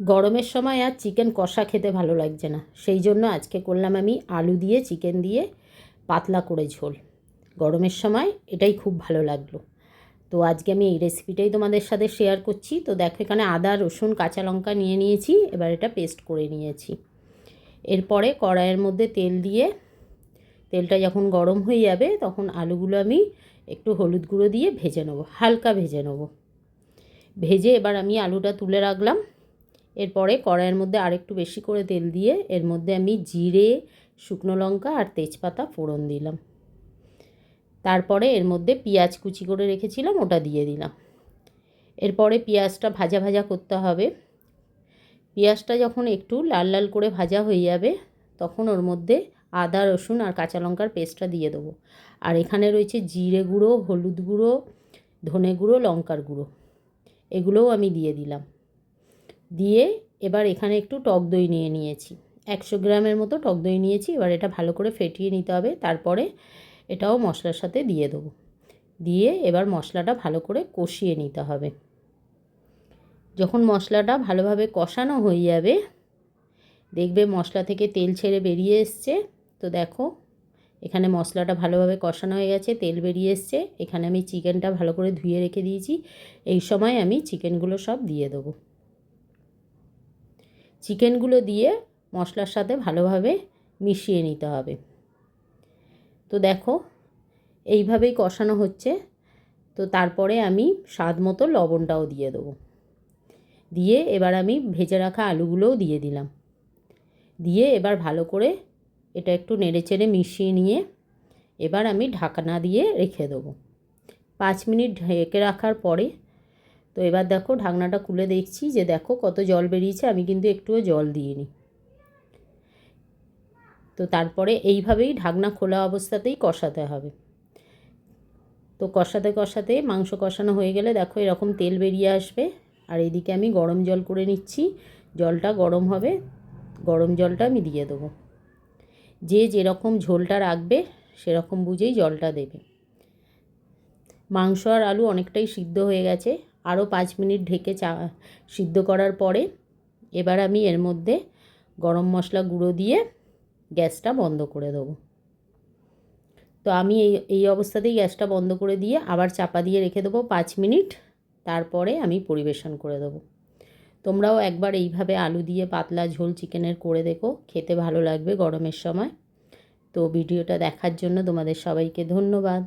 গরমের সময় আর চিকেন কষা খেতে ভালো লাগছে না। সেই জন্য আজকে করলাম আমি আলু দিয়ে, চিকেন দিয়ে পাতলা করে ঝোল। গরমের সময় এটাই খুব ভালো লাগল। তো আজকে আমি এই রেসিপিটাই তোমাদের সাথে শেয়ার করছি। তো দেখো এখানে আদা, রসুন, কাঁচা লঙ্কা নিয়ে নিয়েছি, এবার এটা পেস্ট করে নিয়েছি। এরপরে কড়াইয়ের মধ্যে তেল দিয়ে, তেলটা যখন গরম হয়ে যাবে তখন আলুগুলো আমি একটু হলুদ গুঁড়ো দিয়ে ভেজে নেব, হালকা ভেজে নেব। ভেজে এবার আমি আলুটা তুলে রাখলাম। এরপরে কড়াইয়ের মধ্যে আরেকটু বেশি করে তেল দিয়ে এর মধ্যে আমি জিরে, শুকনো লঙ্কা আর তেজপাতা ফোড়ন দিলাম। তারপরে এর মধ্যে পেঁয়াজ কুচি করে রেখেছিলাম, ওটা দিয়ে দিলাম। এরপরে পেঁয়াজটা ভাজা ভাজা করতে হবে। পেঁয়াজটা যখন একটু লাল লাল করে ভাজা হয়ে যাবে, তখন ওর মধ্যে আদা, রসুন আর কাঁচা লঙ্কার পেস্টটা দিয়ে দেবো। আর এখানে রয়েছে জিরে গুঁড়ো, হলুদ গুঁড়ো, ধনে গুঁড়ো, লঙ্কার গুঁড়ো। এগুলোও আমি দিয়ে দিলাম। দিয়ে এবার এখানে একটু টক দই নিয়ে নিয়েছি। একশো গ্রামের মতো টক দই নিয়েছি, এবার এটা ভালো করে ফেটিয়ে নিতে হবে। তারপরে এটাও মশলার সাথে দিয়ে দেবো। দিয়ে এবার মশলাটা ভালো করে কষিয়ে নিতে হবে। যখন মশলাটা ভালোভাবে কষানো হয়ে যাবে, দেখবে মশলা থেকে তেল ছেড়ে বেরিয়ে এসছে। তো দেখো, এখানে মশলাটা ভালোভাবে কষানো হয়ে গেছে, তেল বেরিয়ে এসছে। এখানে আমি চিকেনটা ভালো করে ধুয়ে রেখে দিয়েছি। এই সময় আমি চিকেনগুলো সব দিয়ে দেবো। চিকেনগুলো দিয়ে মশলার সাথে ভালোভাবে মিশিয়ে নিতে হবে। তো দেখো, এইভাবেই কষানো হচ্ছে। তো তারপরে আমি স্বাদ মতো লবণটাও দিয়ে দেবো। দিয়ে এবার আমি ভেজে রাখা আলুগুলোও দিয়ে দিলাম। দিয়ে এবার ভালো করে এটা একটু নেড়ে চেড়ে মিশিয়ে নিয়ে এবার আমি ঢাকনা দিয়ে রেখে দেবো। পাঁচ মিনিট ঢেকে রাখার পরে তো এবার দেখো ঢাকনাটা খুলে দেখছি যে দেখো কত জল বেরিয়েছে, আমি কিন্তু একটুও জল দিইনি। তো তারপরে এইভাবেই ঢাকনা খোলা অবস্থাতেই কষাতে হবে। তো কষাতে কষাতে মাংস কষানো হয়ে গেলে দেখো এরকম তেল বেরিয়ে আসবে। আর এদিকে আমি গরম জল করে নিচ্ছি, জলটা গরম হবে, গরম জলটা আমি দিয়ে দেবো। যে যেরকম ঝোলটা রাখবে, সেরকম বুঝেই জলটা দেবে। মাংস আর আলু অনেকটাই সিদ্ধ হয়ে গেছে আরও পাঁচ মিনিট ঢেকে চা, সিদ্ধ করার পরে এবার আমি এর মধ্যে গরম মশলা গুঁড়ো দিয়ে গ্যাসটা বন্ধ করে দেবো। তো আমি এই এই অবস্থাতেই গ্যাসটা বন্ধ করে দিয়ে আবার চাপা দিয়ে রেখে দেবো পাঁচ মিনিট, তারপরে আমি পরিবেশন করে দেবো। তোমরাও একবার এইভাবে আলু দিয়ে পাতলা ঝোল চিকেনের করে দেখো, খেতে ভালো লাগবে গরমের সময়। তো ভিডিওটা দেখার জন্য তোমাদের সবাইকে ধন্যবাদ।